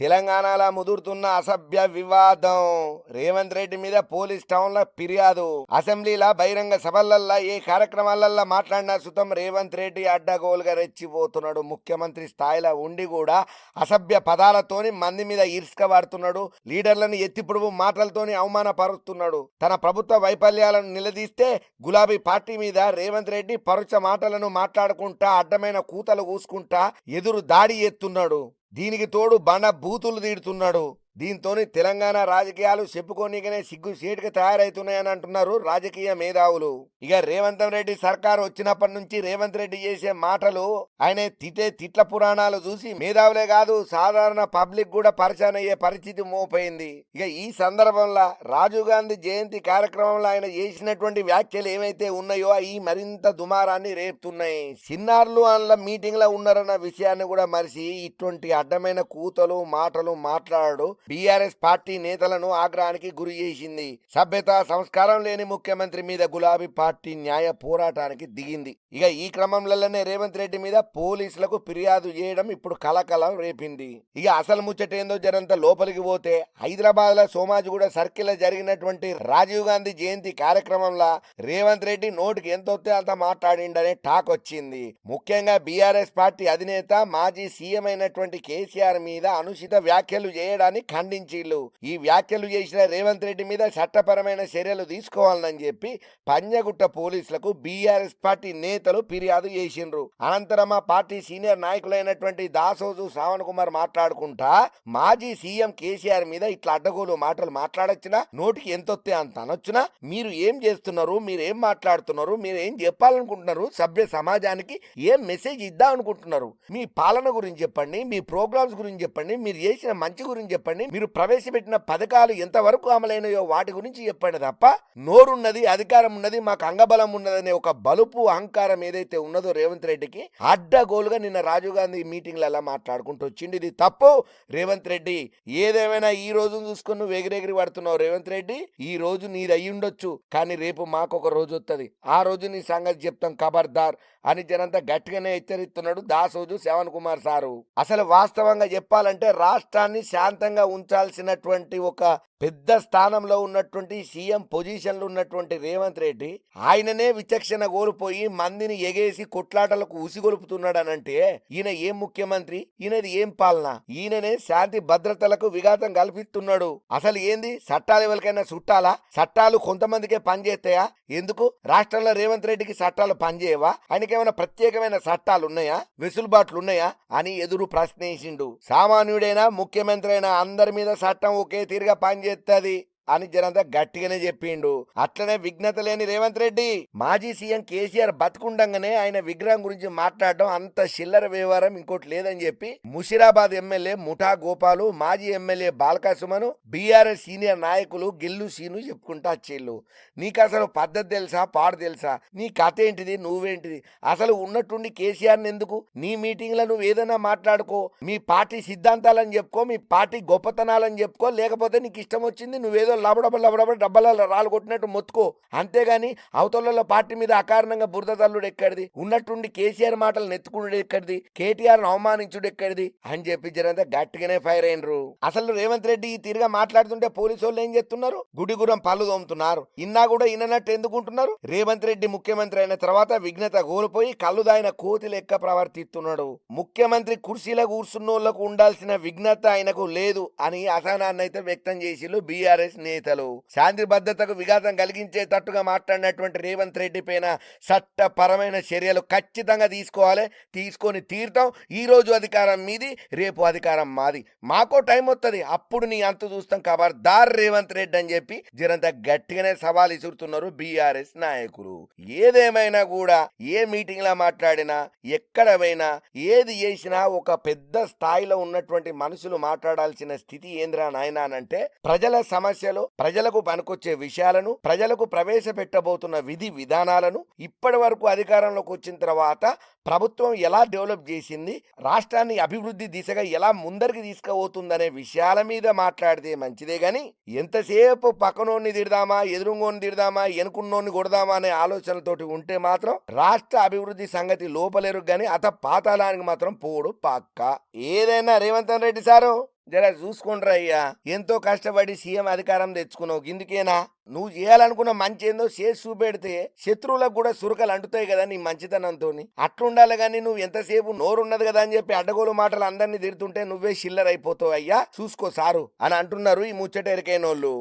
తెలంగాణలో ముదురుతున్న అసభ్య వివాదం. రేవంత్ రెడ్డి మీద పోలీస్ టౌన్ల ఫిర్యాదు. అసెంబ్లీల బహిరంగ సభలల్లా ఏ కార్యక్రమాలల్లా మాట్లాడినా సుతం రేవంత్ రెడ్డి అడ్డగోలుగా రెచ్చిపోతున్నాడు. ముఖ్యమంత్రి స్థాయిలో ఉండి కూడా అసభ్య పదాలతోని మంది మీద ఇరుసుక పడుతున్నాడు లీడర్లను ఎత్తిపుడుపు మాటలతోని అవమానపరుస్తున్నాడు. తన ప్రభుత్వ వైఫల్యాలను నిలదీస్తే గులాబీ పార్టీ మీద రేవంత్ రెడ్డి పరుచ మాటలను మాట్లాడుకుంటా అడ్డమైన కూతలు కూసుకుంటా ఎదురు దాడి ఎత్తున్నాడు. దీనికి తోడు బండ బూతులు తీడుతున్నాడు. దీంతోని తెలంగాణ రాజకీయాలు చెప్పుకోనీకనే సిగ్గు సీటుగా తయారవుతున్నాయని అంటున్నారు రాజకీయ మేధావులు. ఇక రేవంత్ రెడ్డి సర్కారు వచ్చినప్పటి నుంచి రేవంత్ రెడ్డి చేసే మాటలు ఆయన తిట్టే తిట్ల పురాణాలు చూసి మేధావులే కాదు సాధారణ పబ్లిక్ కూడా పరిచయం అయ్యే పరిస్థితి మోపోయింది ఇక ఈ సందర్భంలో రాజీవ్ గాంధీ జయంతి కార్యక్రమంలో ఆయన చేసినటువంటి వ్యాఖ్యలు ఏమైతే ఉన్నాయో అవి మరింత దుమారాన్ని రేపుతున్నాయి. చిన్నారులు అందులో మీటింగ్లో ఉన్నారన్న విషయాన్ని కూడా మరిచి ఇటువంటి అడ్డమైన కూతలు మాటలు మాట్లాడు బీఆర్ఎస్ పార్టీ నేతలను ఆగ్రహానికి గురి చేసింది. సభ్యత సంస్కారం లేని ముఖ్యమంత్రి మీద గులాబీ పార్టీ న్యాయ పోరాటానికి దిగింది. ఇక ఈ క్రమంలోనే రేవంత్ రెడ్డి మీద పోలీసులకు ఫిర్యాదు చేయడం ఇప్పుడు కలకలం రేపింది. ఇక అసలు ముచ్చటేందో జరంత లోపలికి పోతే హైదరాబాద్లో సోమాజిగూడ సర్కిల్ జరిగినటువంటి రాజీవ్ గాంధీ జయంతి కార్యక్రమంలో రేవంత్ రెడ్డి నోటికి ఎంత వస్తే అంత మాట్లాడిండనే టాక్ వచ్చింది. ముఖ్యంగా బీఆర్ఎస్ పార్టీ అధినేత మాజీ సీఎం అయినటువంటి కేసీఆర్ మీద అనుచిత వ్యాఖ్యలు చేయడానికి ఖండించిళ్ళు. ఈ వ్యాఖ్యలు చేసిన రేవంత్ రెడ్డి మీద చట్టపరమైన చర్యలు తీసుకోవాలని చెప్పి పంజగుట్ట పోలీసులకు బీఆర్ఎస్ పార్టీ నేతలు ఫిర్యాదు చేసిండ్రు. అనంతరం ఆ పార్టీ సీనియర్ నాయకులైనటువంటి దాసోజు శ్రావణ్ కుమార్ మాట్లాడుకుంటా మాజీ సీఎం కేసీఆర్ మీద ఇట్లా అడ్డగోలు మాటలు మాట్లాడొచ్చినా నోటికి ఎంతొస్తే అంత అనొచ్చునా మీరు ఏం చేస్తున్నారు మీరు ఏం మాట్లాడుతున్నారు మీరు ఏం చెప్పాలనుకుంటున్నారు సభ్య సమాజానికి ఏం మెసేజ్ ఇద్దాం అనుకుంటున్నారు మీ పాలన గురించి చెప్పండి మీ ప్రోగ్రామ్స్ గురించి చెప్పండి మీరు చేసిన మంచి గురించి చెప్పండి మీరు ప్రవేశపెట్టిన పథకాలు ఎంతవరకు అమలైనయో వాటి గురించి చెప్పండి తప్ప నోరున్నది అధికారం ఉన్నది మాకు అంగబలం ఉన్నదనే ఒక బలుపు అహంకారం ఏదైతే ఉన్నదో రేవంత్ రెడ్డికి అడ్డగోలుగా నిన్న రాజీవ్ గాంధీ మీటింగ్లలో మాట్లాడుకుంటూ వచ్చింది ఇది తప్పు. రేవంత్ రెడ్డి ఏదేమైనా ఈ రోజు చూసుకుని నువ్వు ఎగిరెగిరి పడుతున్నావు రేవంత్ రెడ్డి. ఈ రోజు నీది అయ్యి ఉండొచ్చు కానీ రేపు మాకు ఒక రోజు వస్తుంది ఆ రోజు నీ సంగతి చెప్తాం ఖబర్దార్ అని జనంతా గట్టిగానే హెచ్చరిస్తున్నాడు దాసోజు శ్రవణ్ కుమార్ సారు. అసలు వాస్తవంగా చెప్పాలంటే రాష్ట్రాన్ని శాంతంగా ఉంచాల్సినటువంటి ఒక పెద్ద స్థానంలో ఉన్నటువంటి సీఎం పొజిషన్లో ఉన్నటువంటి రేవంత్ రెడ్డి ఆయననే విచక్షణ కోల్పోయి మందిని ఎగేసి కొట్లాటలకు ఉసిగొలుపుతున్నాడనంటే ఈయన ఏం ముఖ్యమంత్రి? ఈయనది ఏం పాలన? ఈయననే శాంతి భద్రతలకు విఘాతం కల్పిస్తున్నాడు. అసలు ఏంది? చట్టాలు ఎవరికైనా చుట్టాలా? చట్టాలు కొంతమందికే పనిచేస్తాయా? ఎందుకు? రాష్ట్రంలో రేవంత్ రెడ్డికి చట్టాలు పనిచేయవా? ఆయనకేమైనా ప్రత్యేకమైన చట్టాలు ఉన్నాయా? వెసులుబాట్లు ఉన్నాయా? అని ఎదురు ప్రశ్నించిండు. సామాన్యుడైనా ముఖ్యమంత్రి అయినా అందరి మీద చట్టం ఒకే తీరుగా చేస్తుంది అని జనంతా గట్టిగానే చెప్పిండు. అట్లనే విఘ్నత లేని రేవంత్ రెడ్డి మాజీ సీఎం కేసీఆర్ బతుకుండగానే ఆయన విగ్రహం గురించి మాట్లాడడం అంత చిల్లర వ్యవహారం ఇంకోటి లేదని చెప్పి ముషిరాబాద్ ఎమ్మెల్యే ముఠా గోపాలు మాజీ MLA Balka Suman BRS senior నాయకులు గిల్లు సీను చెప్పుకుంటా చెల్లు నీకు అసలు పద్ధతి తెలుసా? పాడు తెలుసా? నీ కథ ఏంటిది? నువ్వేంటిది? అసలు ఉన్నట్టుండి కేసీఆర్ ఎందుకు? నీ మీటింగ్లో నువ్వు ఏదైనా మాట్లాడుకో. మీ పార్టీ సిద్ధాంతాలని చెప్పుకో. మీ పార్టీ గొప్పతనాలని చెప్పుకో. లేకపోతే నీకు ఇష్టం వచ్చింది నువ్వేదో లబడబ లబడబ డబ్బలలో రాళ్ళు కొట్టినట్టు మొత్తుకో. అంతేగాని అవతల పార్టీ మీద అకారణంగా బురద తల్లుడు ఎక్కడిది? ఉన్నట్టుండి కేసీఆర్ మాటలు నెత్తుకున్నాడు ఎక్కడిది? కేటీఆర్ అవమానించుడు ఎక్కడిది? అని చెప్పి జనంతా గట్టిగానే ఫైర్ అయినరు. అసలు రేవంత్ రెడ్డి ఈ తీరుగా మాట్లాడుతుంటే పోలీసు వాళ్ళు ఏం చేస్తున్నారు? గుడిగురం పళ్ళు తోముతున్నారు. ఇన్నా కూడా ఇన్నట్టు ఎందుకుంటున్నారు? రేవంత్ రెడ్డి ముఖ్యమంత్రి అయిన తర్వాత విఘ్నత కోల్పోయి కళ్ళు దాయిన కోతి లెక్క ప్రవర్తిస్తున్నాడు. ముఖ్యమంత్రి కుర్చీలో కూర్చున్నోళ్ళకు ఉండాల్సిన విఘ్నత ఆయనకు లేదు అని అసహనాన్ని అయితే వ్యక్తం చేసిళ్ళు బీఆర్ఎస్ నేతలు శాంతి భద్రతకు విఘాతం కలిగించేటట్టుగా మాట్లాడినటువంటి రేవంత్ రెడ్డి పైన చట్టపరమైన చర్యలు ఖచ్చితంగా తీసుకోవాలి. తీసుకొని తీరుతాం. ఈ రోజు అధికారం మీది రేపు అధికారం మాది. మాకో టైం వస్తుంది అప్పుడు నీ అంత చూస్తాం. ఖబర్దార్ రేవంత్ రెడ్డి అని చెప్పి జరంత గట్టిగానే సవాల్ ఇసురుతున్నారు బీఆర్ఎస్ నాయకులు. ఏదేమైనా కూడా ఏ మీటింగ్ లా మాట్లాడినా ఎక్కడ పోయినా ఏది చేసినా ఒక పెద్ద స్థాయిలో ఉన్నటువంటి మనుషులు మాట్లాడాల్సిన స్థితి ఏంద్రా నాయన అంటే ప్రజల సమస్యలు ప్రజలకు పనికొచ్చే విషయాలను ప్రజలకు ప్రవేశపెట్టబోతున్న విధి విధానాలను ఇప్పటి వరకు అధికారంలోకి వచ్చిన తర్వాత ప్రభుత్వం ఎలా డెవలప్ చేసింది రాష్ట్రాన్ని అభివృద్ధి దిశగా ఎలా ముందరికి తీసుకుపోతుందనే విషయాల మీద మాట్లాడితే మంచిదే గాని ఎంతసేపు పక్కనోడిని తిడదామా ఎదురుంగోని తిడదామా ఎనుకున్నోని కొడదామా అనే ఆలోచనలతోటి ఉంటే మాత్రం రాష్ట్ర అభివృద్ధి సంగతి లోపలేరు గాని అత పాతాళానికి మాత్రం పోడు పక్క. ఏదైనా రేవంత్ రెడ్డి సారు? జర చూసుకోండిరా అయ్యా. ఎంతో కష్టపడి సీఎం అధికారం తెచ్చుకున్నావు. ఇందుకేనా? నువ్వు చేయాలనుకున్న మంచి ఏందో చేసి చూపెడితే శత్రువులకు కూడా సురకలు అంటుతాయి కదా నీ మంచితనంతో అట్లుండాలి కానీ నువ్వు ఎంతసేపు నోరున్నది కదా అని చెప్పి అడ్డగోలు మాటలు అందరినీ తిడుతుంటే నువ్వే చిల్లర అయిపోతావు అయ్యా. చూసుకో సారు అని అంటున్నారు ఈ ముచ్చట ఎరికైనోళ్ళు